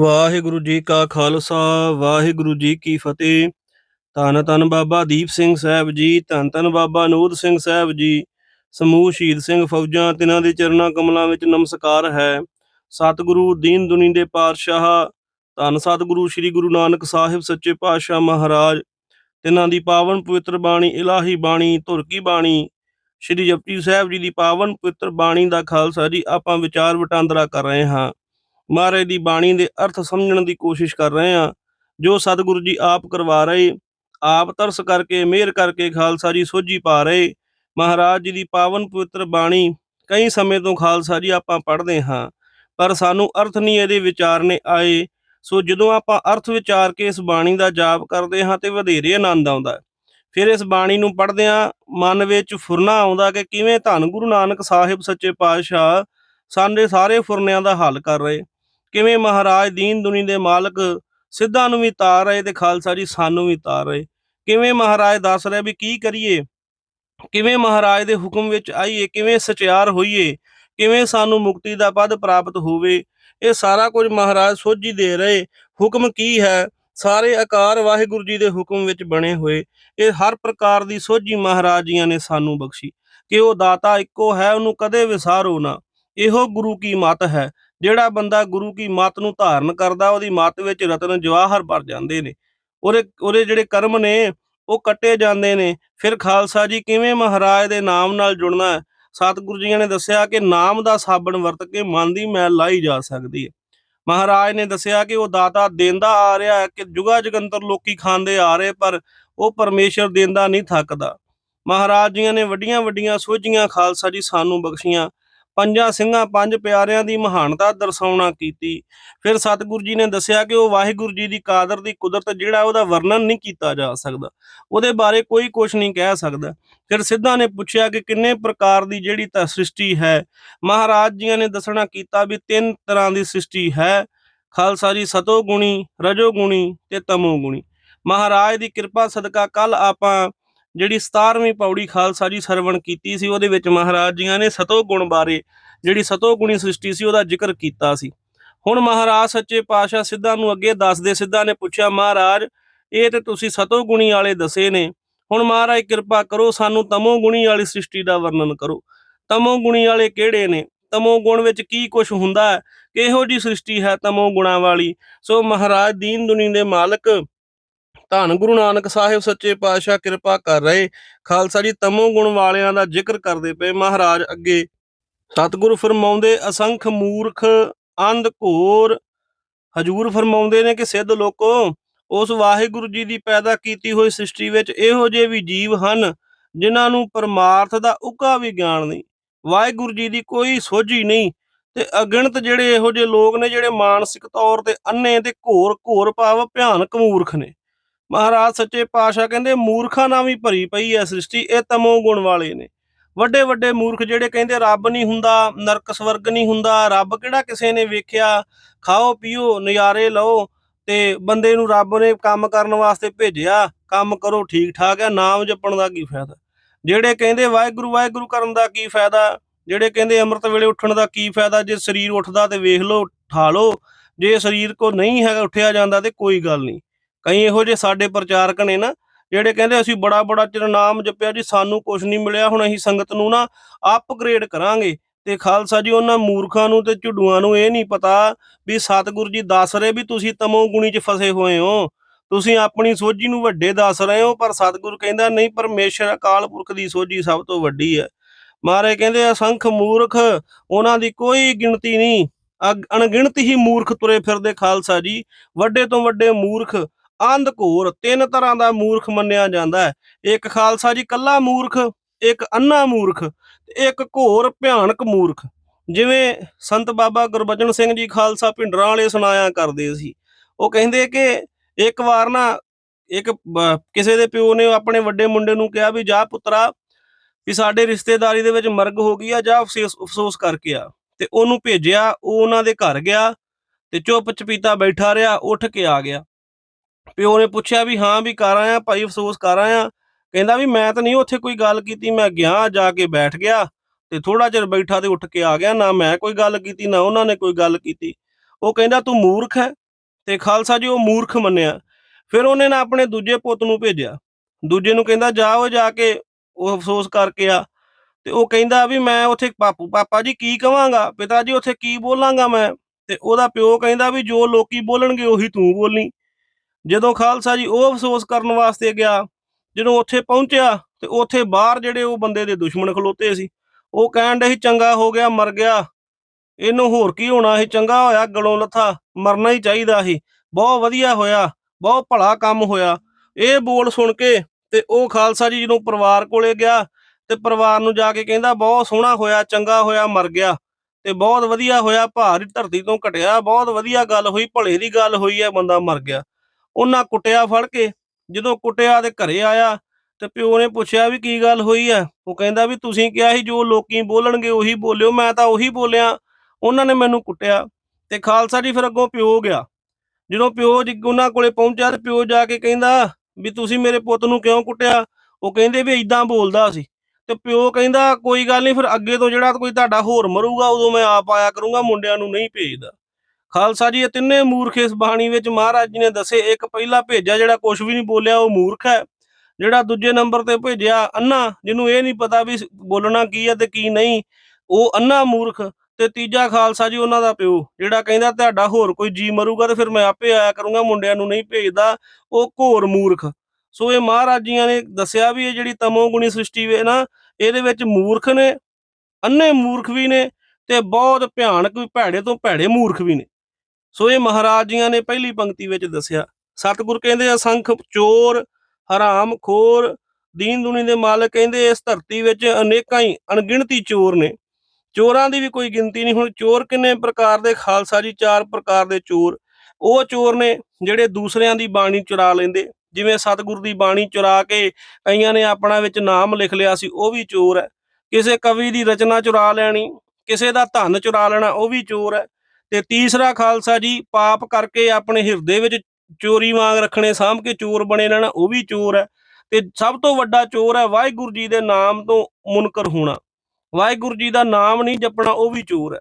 ਵਾਹਿਗੁਰੂ ਜੀ ਕਾ ਖਾਲਸਾ, ਵਾਹਿਗੁਰੂ ਜੀ ਕੀ ਫਤਿਹ। ਧੰਨ ਧੰਨ ਬਾਬਾ ਦੀਪ ਸਿੰਘ ਸਾਹਿਬ ਜੀ, ਧੰਨ ਧੰਨ ਬਾਬਾ ਨੂਰ ਸਿੰਘ ਸਾਹਿਬ ਜੀ। ਸਮੂਹ ਸ਼ਹੀਦ ਸਿੰਘ ਫੌਜਾਂ, ਤਿਨਾਂ ਦੇ ਚਰਨਾਂ ਕਮਲਾਂ ਵਿੱਚ ਨਮਸਕਾਰ ਹੈ। ਸਤਿਗੁਰੂ ਦੀਨ ਦੁਨੀ ਦੇ ਪਾਤਸ਼ਾਹ, ਧੰਨ ਸਤਿਗੁਰੂ ਸ੍ਰੀ ਗੁਰੂ ਨਾਨਕ ਸਾਹਿਬ ਸੱਚੇ ਪਾਤਸ਼ਾਹ ਮਹਾਰਾਜ। ਤਿਨਾਂ ਦੀ ਪਾਵਨ ਪਵਿੱਤਰ ਬਾਣੀ, ਇਲਾਹੀ ਬਾਣੀ ਧੁਰ ਕੀ ਬਾਣੀ। ਸ੍ਰੀ ਜਪਜੀ ਸਾਹਿਬ ਜੀ ਦੀ ਪਾਵਨ ਪਵਿੱਤਰ ਬਾਣੀ ਦਾ ਖਾਲਸਾ ਜੀ, ਆਪਾਂ ਵਿਚਾਰ ਵਟਾਂਦਰਾ ਕਰ ਰਹੇ ਹਾਂ। ਮਹਾਰਾਜ ਦੀ ਬਾਣੀ ਦੇ ਅਰਥ ਸਮਝਣ ਦੀ ਕੋਸ਼ਿਸ਼ ਕਰ ਰਹੇ ਹਾਂ। ਜੋ ਸਤਿਗੁਰੂ ਜੀ ਆਪ ਕਰਵਾ ਰਹੇ, ਆਪ ਤਰਸ ਕਰਕੇ, ਮਿਹਰ ਕਰਕੇ ਖਾਲਸਾ ਜੀ ਸੋਝੀ ਪਾ ਰਹੇ, ਮਹਾਰਾਜ ਜੀ ਦੀ ਪਾਵਨ ਪਵਿੱਤਰ ਬਾਣੀ ਕਈ ਸਮੇਂ ਤੋਂ ਖਾਲਸਾ ਜੀ ਆਪਾਂ ਪੜ੍ਹਦੇ ਹਾਂ, ਪਰ ਸਾਨੂੰ ਅਰਥ ਨਹੀਂ ਇਹਦੇ ਵਿਚਾਰਨੇ ਆਏ। ਸੋ ਜਦੋਂ ਆਪਾਂ ਅਰਥ ਵਿਚਾਰ ਕੇ ਇਸ ਬਾਣੀ ਦਾ ਜਾਪ ਕਰਦੇ ਹਾਂ ਤੇ ਵਧੇਰੇ ਆਨੰਦ ਆਉਂਦਾ ਫਿਰ ਇਸ ਬਾਣੀ ਨੂੰ ਪੜ੍ਹਦਿਆਂ ਮਨ ਵਿੱਚ ਫੁਰਨਾ ਆਉਂਦਾ ਕਿ ਕਿਵੇਂ ਧੰਨ ਗੁਰੂ ਨਾਨਕ ਸਾਹਿਬ ਸੱਚੇ ਪਾਤਸ਼ਾਹ ਸਾਡੇ ਸਾਰੇ ਫੁਰਨਿਆਂ ਦਾ ਹੱਲ ਕਰ ਰਹੇ। ਕਿਵੇਂ ਮਹਾਰਾਜ ਦੀਨ ਦੁਨੀ ਦੇ ਮਾਲਕ ਸਿੱਧਾਂ ਨੂੰ ਵੀ ਤਾਰ ਰਹੇ ਤੇ ਖਾਲਸਾ ਜੀ ਸਾਨੂੰ ਵੀ ਤਾਰ ਰਹੇ? ਕਿਵੇਂ ਮਹਾਰਾਜ ਦੱਸ ਰਿਹਾ ਵੀ ਕੀ ਕਰੀਏ? ਕਿਵੇਂ ਮਹਾਰਾਜ ਦੇ ਹੁਕਮ ਵਿੱਚ ਆਈਏ? ਕਿਵੇਂ ਸਚਿਆਰ ਹੋਈਏ? ਕਿਵੇਂ ਸਾਨੂੰ ਮੁਕਤੀ ਦਾ ਪਦ ਪ੍ਰਾਪਤ ਹੋਵੇ? ਇਹ ਸਾਰਾ ਕੁਝ ਮਹਾਰਾਜ ਸੋਝੀ ਦੇ ਰਹੇ। ਹੁਕਮ ਕੀ ਹੈ? ਸਾਰੇ ਆਕਾਰ ਵਾਹਿਗੁਰੂ ਜੀ ਦੇ ਹੁਕਮ ਵਿੱਚ ਬਣੇ ਹੋਏ। ਇਹ ਹਰ ਪ੍ਰਕਾਰ ਦੀ ਸੋਝੀ ਮਹਾਰਾਜ ਜੀਆਂ ਨੇ ਸਾਨੂੰ ਬਖਸ਼ੀ। ਕਿ ਉਹ ਦਾਤਾ ਇੱਕੋ ਹੈ, ਉਹਨੂੰ ਕਦੇ ਵਿਸਾਰੋ ਨਾ। ਇਹੋ ਗੁਰੂ ਕੀ ਮਤ ਹੈ? ਜਿਹੜਾ ਬੰਦਾ ਗੁਰੂ ਕੀ ਮੱਤ ਨੂੰ ਧਾਰਨ ਕਰਦਾ, ਉਹਦੀ ਮੱਤ ਵਿੱਚ ਰਤਨ ਜਵਾਹਰ ਭਰ ਜਾਂਦੇ ਨੇ। ਉਹਦੇ ਉਹਦੇ ਜਿਹੜੇ ਕਰਮ ਨੇ, ਉਹ ਕੱਟੇ ਜਾਂਦੇ ਨੇ। ਫਿਰ ਖਾਲਸਾ ਜੀ ਕਿਵੇਂ ਮਹਾਰਾਜ ਦੇ ਨਾਮ ਨਾਲ ਜੁੜਨਾ ਹੈ? ਸਤਿਗੁਰੂ ਜੀਆਂ ਨੇ ਦੱਸਿਆ ਕਿ ਨਾਮ ਦਾ ਸਾਬਣ ਵਰਤ ਕੇ ਮਨ ਦੀ ਮੈਲ ਲਾਈ ਜਾ ਸਕਦੀ ਹੈ। ਮਹਾਰਾਜ ਨੇ ਦੱਸਿਆ ਕਿ ਉਹ ਦਾਤਾ ਦੇਂਦਾ ਆ ਰਿਹਾ ਹੈ ਕਿ ਜੁਗਾ ਜਗੰਤਰ ਲੋਕੀ ਖਾਂਦੇ ਆ ਰਹੇ, ਪਰ ਉਹ ਪਰਮੇਸ਼ਰ ਦੇਂਦਾ ਨਹੀਂ ਥੱਕਦਾ। ਮਹਾਰਾਜ ਜੀਆਂ ਨੇ ਵੱਡੀਆਂ ਵੱਡੀਆਂ ਸੋਝੀਆਂ ਖਾਲਸਾ ਜੀ ਸਾਨੂੰ ਬਖਸ਼ੀਆਂ। ਪੰਜਾਂ ਸਿੰਘਾਂ ਪੰਜ ਪਿਆਰਿਆਂ ਦੀ ਮਹਾਨਤਾ ਦਰਸਾਉਣਾ ਕੀਤੀ। ਫਿਰ ਸਤਿਗੁਰੂ ਜੀ ਨੇ ਦੱਸਿਆ ਕਿ ਉਹ ਵਾਹਿਗੁਰੂ ਜੀ ਦੀ ਕਾਦਰ ਦੀ ਕੁਦਰਤ ਜਿਹੜਾ ਉਹਦਾ ਵਰਣਨ ਨਹੀਂ ਕੀਤਾ ਜਾ ਸਕਦਾ। ਉਹਦੇ ਬਾਰੇ ਕੋਈ ਕੁਝ ਨਹੀਂ ਕਹਿ ਸਕਦਾ। ਫਿਰ ਸਿੱਧਾ ਨੇ ਪੁੱਛਿਆ ਕਿ ਕਿੰਨੇ ਪ੍ਰਕਾਰ ਦੀ ਜਿਹੜੀ ਤਾਂ, ਸ੍ਰਿਸ਼ਟੀ ਹੈ? ਮਹਾਰਾਜ ਜੀਆਂ ਨੇ ਦੱਸਣਾ ਕੀਤਾ ਵੀ ਤਿੰਨ ਤਰ੍ਹਾਂ ਦੀ ਸ੍ਰਿਸ਼ਟੀ ਹੈ। ਖਾਲਸਾ ਜੀ ਸਤੋ ਗੁਣੀ ਰਜੋ ਗੁਣੀ ਤੇ ਤਮੋ ਗੁਣੀ ਮਹਾਰਾਜ ਦੀ ਕਿਰਪਾ ਸਦਕਾ ਕੱਲ ਆਪਾਂ ਜਿਹੜੀ 17ਵੀਂ ਪੌੜੀ ਖਾਲਸਾ ਜੀ ਸਰਵਣ ਕੀਤੀ ਸੀ, ਉਹਦੇ ਵਿੱਚ ਮਹਾਰਾਜ ਜੀਆਂ ਨੇ ਸਤੋ ਗੁਣ ਬਾਰੇ, ਜਿਹੜੀ ਸਤੋ ਗੁਣੀ ਸ੍ਰਿਸ਼ਟੀ ਸੀ, ਉਹਦਾ ਜ਼ਿਕਰ ਕੀਤਾ ਸੀ। ਹੁਣ ਮਹਾਰਾਜ ਸੱਚੇ ਪਾਤਸ਼ਾਹ ਸਿੱਧਾ ਨੂੰ ਅੱਗੇ ਦੱਸਦੇ, ਸਿੱਧਾ ਨੇ ਪੁੱਛਿਆ, ਮਹਾਰਾਜ, ਇਹ ਤੇ ਤੁਸੀਂ ਸਤੋ ਗੁਣੀ ਵਾਲੇ ਦੱਸੇ ਨੇ। ਹੁਣ ਮਹਾਰਾਜ, ਕਿਰਪਾ ਕਰੋ, ਸਾਨੂੰ ਤਮੋ ਗੁਣੀ ਵਾਲੀ ਸ੍ਰਿਸ਼ਟੀ ਦਾ ਵਰਣਨ ਕਰੋ। ਤਮੋ ਗੁਣੀ ਵਾਲੇ ਕਿਹੜੇ ਨੇ? ਤਮੋ ਗੁਣ ਵਿੱਚ ਕੀ ਕੁਝ ਹੁੰਦਾ ਹੈ? ਕਿਹੋ ਜੀ ਸ੍ਰਿਸ਼ਟੀ ਹੈ ਤਮੋ ਗੁਣਾ ਵਾਲੀ? ਸੋ ਮਹਾਰਾਜ ਦੀਨ ਦੁਨੀ ਦੇ ਮਾਲਕ ਧੰਨ ਗੁਰੂ ਨਾਨਕ ਸਾਹਿਬ ਸੱਚੇ ਪਾਤਸ਼ਾਹ ਕਿਰਪਾ ਕਰ ਰਹੇ। ਖਾਲਸਾ ਜੀ, ਤਮੋ ਗੁਣ ਵਾਲਿਆਂ ਦਾ ਜ਼ਿਕਰ ਕਰਦੇ ਪਏ ਮਹਾਰਾਜ ਅੱਗੇ। ਸਤਿਗੁਰੂ ਫਰਮਾਉਂਦੇ, ਅਸੰਖ ਮੂਰਖ ਅੰਧ ਘੋਰ। ਹਜੂਰ ਫਰਮਾਉਂਦੇ ਨੇ ਕਿ ਸਿੱਧ ਲੋਕੋ, ਉਸ ਵਾਹਿਗੁਰੂ ਜੀ ਦੀ ਪੈਦਾ ਕੀਤੀ ਹੋਈ ਸ੍ਰਿਸ਼ਟੀ ਵਿੱਚ ਇਹੋ ਜਿਹੇ ਵੀ ਜੀਵ ਹਨ, ਜਿਨ੍ਹਾਂ ਨੂੰ ਪਰਮਾਰਥ ਦਾ ਉੱਕਾ ਵੀ ਗਿਆਨ ਨਹੀਂ। ਵਾਹਿਗੁਰੂ ਜੀ ਦੀ ਕੋਈ ਸੋਝੀ ਨਹੀਂ ਤੇ ਅਗਿਣਤ ਜਿਹੜੇ ਇਹੋ ਜਿਹੇ ਲੋਕ ਨੇ, ਜਿਹੜੇ ਮਾਨਸਿਕ ਤੌਰ ਤੇ ਅੰਨੇ ਤੇ ਘੋਰ ਘੋਰ ਭਾਵ ਭਿਆਨਕ ਮੂਰਖ ਨੇ। ਮਹਾਰਾਜ ਸੱਚੇ ਪਾਤਸ਼ਾਹ ਕਹਿੰਦੇ ਮੂਰਖਾਂ ਨਾਲ ਵੀ ਭਰੀ ਪਈ ਹੈ ਸ੍ਰਿਸ਼ਟੀ, ਇਹ ਤਮੋ ਗੁਣ ਵਾਲੇ ਨੇ। ਵੱਡੇ ਵੱਡੇ ਮੂਰਖ ਜਿਹੜੇ ਕਹਿੰਦੇ ਰੱਬ ਨਹੀਂ ਹੁੰਦਾ, ਨਰਕ ਸਵਰਗ ਨਹੀਂ ਹੁੰਦਾ, ਰੱਬ ਕਿਹੜਾ ਕਿਸੇ ਨੇ ਵੇਖਿਆ? ਖਾਓ, ਪੀਓ, ਨਜ਼ਾਰੇ ਲਓ ਤੇ ਬੰਦੇ ਨੂੰ ਰੱਬ ਨੇ ਕੰਮ ਕਰਨ ਵਾਸਤੇ ਭੇਜਿਆ, ਕੰਮ ਕਰੋ ਠੀਕ ਠਾਕ ਹੈ ਨਾਮ ਜਪਣ ਦਾ ਕੀ ਫਾਇਦਾ? ਜਿਹੜੇ ਕਹਿੰਦੇ ਵਾਹਿਗੁਰੂ ਵਾਹਿਗੁਰੂ ਕਰਨ ਦਾ ਕੀ ਫਾਇਦਾ? ਜਿਹੜੇ ਕਹਿੰਦੇ ਅੰਮ੍ਰਿਤ ਵੇਲੇ ਉੱਠਣ ਦਾ ਕੀ ਫਾਇਦਾ? ਜੇ ਸਰੀਰ ਉੱਠਦਾ ਤੇ ਵੇਖ ਲਓ ਠਾ ਲਓ ਜੇ ਸਰੀਰ ਕੋ ਨਹੀਂ ਹੈਗਾ, ਉੱਠਿਆ ਜਾਂਦਾ ਤੇ ਕੋਈ ਗੱਲ ਨਹੀਂ। ਕਈ ਇਹੋ ਜਿਹੇ ਸਾਡੇ ਪ੍ਰਚਾਰਕ ਨੇ ਨਾ, ਜਿਹੜੇ ਕਹਿੰਦੇ ਅਸੀਂ ਬੜਾ ਬੜਾ ਚਿਰ ਨਾਮ ਜਪਿਆ ਜੀ, ਸਾਨੂੰ ਕੁਝ ਨਹੀਂ ਮਿਲਿਆ, ਹੁਣ ਅਸੀਂ ਸੰਗਤ ਨੂੰ ਨਾ ਅਪਗ੍ਰੇਡ ਕਰਾਂਗੇ। ਤੇ ਖਾਲਸਾ ਜੀ, ਉਹਨਾਂ ਮੂਰਖਾਂ ਨੂੰ ਤੇ ਝੁੱਡੂਆਂ ਨੂੰ ਇਹ ਨਹੀਂ ਪਤਾ ਵੀ ਸਤਿਗੁਰੂ ਜੀ ਦੱਸ ਰਹੇ ਵੀ ਤੁਸੀਂ ਤਮੋ ਗੁਣੀ 'ਚ ਫਸੇ ਹੋਏ ਹੋ। ਤੁਸੀਂ ਆਪਣੀ ਸੋਝੀ ਨੂੰ ਵੱਡੇ ਦੱਸ ਰਹੇ ਹੋ, ਪਰ ਸਤਿਗੁਰੂ ਕਹਿੰਦਾ, ਨਹੀਂ, ਪਰਮੇਸ਼ਰ ਅਕਾਲ ਪੁਰਖ ਦੀ ਸੋਝੀ ਸਭ ਤੋਂ ਵੱਡੀ ਹੈ। ਮਾਰੇ ਕਹਿੰਦੇ, ਅਸੰਖ ਮੂਰਖ, ਉਹਨਾਂ ਦੀ ਕੋਈ ਗਿਣਤੀ ਨਹੀਂ। ਅਣਗਿਣਤ ਹੀ ਮੂਰਖ ਤੁਰੇ ਫਿਰਦੇ ਖਾਲਸਾ ਜੀ। ਵੱਡੇ ਤੋਂ ਵੱਡੇ ਮੂਰਖ ਅੰਧ ਘੋਰ ਤਿੰਨ ਤਰ੍ਹਾਂ ਦਾ ਮੂਰਖ ਮੰਨਿਆ ਜਾਂਦਾ ਹੈ। ਇੱਕ ਖਾਲਸਾ ਜੀ ਕੱਲਾ ਮੂਰਖ, ਇੱਕ ਅੰਨਾ ਮੂਰਖ ਤੇ ਇੱਕ ਘੋਰ ਭਿਆਨਕ ਮੂਰਖ। ਜਿਵੇਂ ਸੰਤ ਬਾਬਾ ਗੁਰਬਚਨ ਸਿੰਘ ਜੀ ਖਾਲਸਾ ਭਿੰਡਰਾਂ ਵਾਲੇ ਸੁਣਾਇਆ ਕਰਦੇ ਸੀ। ਉਹ ਕਹਿੰਦੇ ਕਿ ਇੱਕ ਵਾਰ ਨਾ ਇੱਕ ਕਿਸੇ ਦੇ ਪਿਓ ਨੇ ਆਪਣੇ ਵੱਡੇ ਮੁੰਡੇ ਨੂੰ ਕਿਹਾ ਵੀ ਜਾ ਪੁੱਤਰਾ, ਵੀ ਸਾਡੇ ਰਿਸ਼ਤੇਦਾਰੀ ਦੇ ਵਿੱਚ ਮਰਗ ਹੋ ਗਈ ਆ, ਜਾ ਅਫਸੋਸ ਅਫਸੋਸ ਕਰਕੇ ਆ। ਤੇ ਉਹਨੂੰ ਭੇਜਿਆ, ਉਹ ਉਹਨਾਂ ਦੇ ਘਰ ਗਿਆ ਤੇ ਚੁੱਪ ਚਪੀਤਾ ਬੈਠਾ ਰਿਹਾ, ਉੱਠ ਕੇ ਆ ਗਿਆ। ਪਿਓ ਨੇ ਪੁੱਛਿਆ ਵੀ ਹਾਂ ਵੀ ਕਰ ਆਇਆ, ਭਾਈ ਅਫਸੋਸ ਕਰ ਆਇਆ। ਕਹਿੰਦਾ ਵੀ ਮੈਂ ਤਾਂ ਨਹੀਂ ਉੱਥੇ ਕੋਈ ਗੱਲ ਕੀਤੀ, ਮੈਂ ਗਿਆ, ਜਾ ਕੇ ਬੈਠ ਗਿਆ ਤੇ ਥੋੜਾ ਚਿਰ ਬੈਠਾ ਤੇ ਉੱਠ ਕੇ ਆ ਗਿਆ, ਨਾ ਮੈਂ ਕੋਈ ਗੱਲ ਕੀਤੀ, ਨਾ ਉਹਨਾਂ ਨੇ ਕੋਈ ਗੱਲ ਕੀਤੀ। ਉਹ ਕਹਿੰਦਾ ਤੂੰ ਮੂਰਖ ਹੈ ਤੇ ਖਾਲਸਾ ਜੀ ਉਹ ਮੂਰਖ ਮੰਨਿਆ। ਫਿਰ ਉਹਨੇ ਨਾ ਆਪਣੇ ਦੂਜੇ ਪੁੱਤ ਨੂੰ ਭੇਜਿਆ। ਦੂਜੇ ਨੂੰ ਕਹਿੰਦਾ, ਜਾ ਉਹ ਜਾ ਕੇ ਉਹ ਅਫਸੋਸ ਕਰਕੇ ਆ। ਤੇ ਉਹ ਕਹਿੰਦਾ ਵੀ ਮੈਂ ਉੱਥੇ ਪਾਪੂ, ਪਾਪਾ ਜੀ ਕੀ ਕਵਾਂਗਾ? ਪਿਤਾ ਜੀ ਉੱਥੇ ਕੀ ਬੋਲਾਂਗਾ ਮੈਂ? ਤੇ ਉਹਦਾ ਪਿਓ ਕਹਿੰਦਾ ਵੀ ਜੋ ਲੋਕੀ ਬੋਲਣਗੇ ਉਹੀ ਤੂੰ ਬੋਲੀ। ਜਦੋਂ ਖਾਲਸਾ ਜੀ ਉਹ ਅਫਸੋਸ ਕਰਨ ਵਾਸਤੇ ਗਿਆ, ਜਦੋਂ ਉੱਥੇ ਪਹੁੰਚਿਆ ਤੇ ਉੱਥੇ ਬਾਹਰ ਜਿਹੜੇ ਉਹ ਬੰਦੇ ਦੇ ਦੁਸ਼ਮਣ ਖਲੋਤੇ ਸੀ, ਉਹ ਕਹਿਣ ਦੇ ਸੀ, ਚੰਗਾ ਹੋ ਗਿਆ, ਮਰ ਗਿਆ। ਇਹਨੂੰ ਹੋਰ ਕੀ ਹੋਣਾ ਸੀ? ਚੰਗਾ ਹੋਇਆ, ਗਲੋਂ ਲੱਥਾ, ਮਰਨਾ ਹੀ ਚਾਹੀਦਾ ਸੀ। ਬਹੁਤ ਵਧੀਆ ਹੋਇਆ, ਬਹੁਤ ਭਲਾ ਕੰਮ ਹੋਇਆ। ਇਹ ਬੋਲ ਸੁਣ ਕੇ ਤੇ ਉਹ ਖਾਲਸਾ ਜੀ ਜਦੋਂ ਪਰਿਵਾਰ ਕੋਲੇ ਗਿਆ ਤੇ ਪਰਿਵਾਰ ਨੂੰ ਜਾ ਕੇ ਕਹਿੰਦਾ, ਬਹੁਤ ਸੋਹਣਾ ਹੋਇਆ, ਚੰਗਾ ਹੋਇਆ, ਮਰ ਗਿਆ। ਤੇ ਬਹੁਤ ਵਧੀਆ ਹੋਇਆ, ਭਾਰ ਧਰਤੀ ਤੋਂ ਘਟਿਆ, ਬਹੁਤ ਵਧੀਆ ਗੱਲ ਹੋਈ, ਭਲੇ ਦੀ ਗੱਲ ਹੋਈ ਹੈ, ਬੰਦਾ ਮਰ ਗਿਆ। ਉਹਨਾਂ ਕੁੱਟਿਆ ਫੜ ਕੇ। ਜਦੋਂ ਕੁੱਟਿਆ ਤੇ ਘਰੇ ਆਇਆ ਤੇ ਪਿਓ ਨੇ ਪੁੱਛਿਆ ਵੀ ਕੀ ਗੱਲ ਹੋਈ ਹੈ ਉਹ ਕਹਿੰਦਾ ਵੀ ਤੁਸੀਂ ਕਿਹਾ ਸੀ ਜੋ ਲੋਕੀ ਬੋਲਣਗੇ ਉਹੀ ਬੋਲਿਓ, ਮੈਂ ਤਾਂ ਉਹੀ ਬੋਲਿਆ। ਉਹਨਾਂ ਨੇ ਮੈਨੂੰ ਕੁੱਟਿਆ ਤੇ ਖਾਲਸਾ ਜੀ ਫਿਰ ਅੱਗੋਂ ਪਿਓ ਗਿਆ। ਜਦੋਂ ਪਿਓ ਜੀ ਉਹਨਾਂ ਕੋਲੇ ਪਹੁੰਚਿਆ ਤੇ ਪਿਓ ਜਾ ਕੇ ਕਹਿੰਦਾ ਵੀ ਤੁਸੀਂ ਮੇਰੇ ਪੁੱਤ ਨੂੰ ਕਿਉਂ ਕੁੱਟਿਆ? ਉਹ ਕਹਿੰਦੇ ਵੀ ਇਦਾਂ ਬੋਲਦਾ ਸੀ। ਤੇ ਪਿਓ ਕਹਿੰਦਾ, ਕੋਈ ਗੱਲ ਨਹੀਂ ਫਿਰ ਅੱਗੇ ਤੋਂ ਜਿਹੜਾ ਕੋਈ ਤੁਹਾਡਾ ਹੋਰ ਮਰੂਗਾ, ਉਦੋਂ ਮੈਂ ਆਪ ਆਇਆ ਕਰੂੰਗਾ, ਮੁੰਡਿਆਂ ਨੂੰ ਨਹੀਂ ਭੇਜਦਾ। ਖਾਲਸਾ ਜੀ, ਇਹ ਤਿੰਨੇ ਮੂਰਖ ਇਸ ਬਾਣੀ ਵਿੱਚ ਮਹਾਰਾਜ ਜੀ ਨੇ ਦੱਸੇ। ਇੱਕ ਪਹਿਲਾ ਭੇਜਿਆ ਜਿਹੜਾ ਕੁਝ ਵੀ ਨਹੀਂ ਬੋਲਿਆ, ਉਹ ਮੂਰਖ ਹੈ। ਜਿਹੜਾ ਦੂਜੇ ਨੰਬਰ ਤੇ ਭੇਜਿਆ, ਅੰਨਾ, ਜਿਹਨੂੰ ਇਹ ਨਹੀਂ ਪਤਾ ਵੀ ਬੋਲਣਾ ਕੀ ਹੈ ਤੇ ਕੀ ਨਹੀਂ, ਉਹ ਅੰਨਾ ਮੂਰਖ। ਤੇ ਤੀਜਾ ਖਾਲਸਾ ਜੀ, ਉਹਨਾਂ ਦਾ ਪਿਓ, ਜਿਹੜਾ ਕਹਿੰਦਾ, ਤੁਹਾਡਾ ਹੋਰ ਕੋਈ ਜੀ ਮਰੂਗਾ ਤੇ ਫਿਰ ਮੈਂ ਆਪੇ ਆਇਆ ਕਰੂੰਗਾ, ਮੁੰਡਿਆਂ ਨੂੰ ਨਹੀਂ ਭੇਜਦਾ। ਉਹ ਘੋਰ ਮੂਰਖ। ਸੋ ਇਹ ਮਹਾਰਾਜ ਜੀਆਂ ਨੇ ਦੱਸਿਆ ਵੀ ਇਹ ਜਿਹੜੀ ਤਮੋ ਗੁਣੀ ਸ੍ਰਿਸ਼ਟੀ ਵੇ ਨਾ, ਇਹਦੇ ਵਿੱਚ ਮੂਰਖ ਨੇ, ਅੰਨੇ ਮੂਰਖ ਵੀ ਨੇ ਤੇ ਬਹੁਤ ਭਿਆਨਕ ਵੀ ਭੈੜੇ ਤੋਂ ਭੈੜੇ ਮੂਰਖ ਵੀ ਨੇ। ਸੋ ਇਹ ਮਹਾਰਾਜ ਜੀਆਂ ਨੇ ਪਹਿਲੀ ਪੰਕਤੀ ਵਿੱਚ ਦੱਸਿਆ, ਸਤਿਗੁਰ ਕਹਿੰਦੇ ਅਸੰਖ ਚੋਰ, ਹਰਾਮ, ਖੋਰ ਦੀਨ ਦੁਨੀ ਦੇ ਮਾਲਕ ਕਹਿੰਦੇ, ਇਸ ਧਰਤੀ ਵਿੱਚ ਅਨੇਕਾਂ ਹੀ ਅਣਗਿਣਤੀ ਚੋਰ ਨੇ। ਚੋਰਾਂ ਦੀ ਵੀ ਕੋਈ ਗਿਣਤੀ ਨਹੀਂ, ਹੁਣ ਚੋਰ ਕਿੰਨੇ ਪ੍ਰਕਾਰ ਦੇ, ਖਾਲਸਾ ਜੀ ਚਾਰ ਪ੍ਰਕਾਰ ਦੇ ਚੋਰ। ਉਹ ਚੋਰ ਨੇ ਜਿਹੜੇ ਦੂਸਰਿਆਂ ਦੀ ਬਾਣੀ ਚੁਰਾ ਲੈਂਦੇ, ਜਿਵੇਂ ਸਤਿਗੁਰ ਦੀ ਬਾਣੀ ਚੁਰਾ ਕੇ ਕਈਆਂ ਨੇ ਆਪਣਾ ਵਿੱਚ ਨਾਮ ਲਿਖ ਲਿਆ ਸੀ, ਉਹ ਵੀ ਚੋਰ ਹੈ। ਕਿਸੇ ਕਵੀ ਦੀ ਰਚਨਾ ਚੁਰਾ ਲੈਣੀ, ਕਿਸੇ ਦਾ ਧਨ ਚੁਰਾ ਲੈਣਾ, ਉਹ ਵੀ ਚੋਰ ਹੈ। ਤੇ ਤੀਸਰਾ ਖਾਲਸਾ ਜੀ, ਪਾਪ ਕਰਕੇ ਆਪਣੇ ਹਿਰਦੇ ਵਿੱਚ ਚੋਰੀ ਵਾਂਗ ਰੱਖਣੇ, ਸਾਂਭ ਕੇ ਚੋਰ ਬਣੇ ਰਹਿਣਾ, ਉਹ ਵੀ ਚੋਰ ਹੈ। ਤੇ ਸਭ ਤੋਂ ਵੱਡਾ ਚੋਰ ਹੈ, ਵਾਹਿਗੁਰੂ ਜੀ ਦੇ ਨਾਮ ਤੋਂ ਮੁਨਕਰ ਹੋਣਾ। ਵਾਹਿਗੁਰੂ ਜੀ ਦਾ ਨਾਮ ਨਹੀਂ ਜਪਣਾ, ਉਹ ਵੀ ਚੋਰ ਹੈ।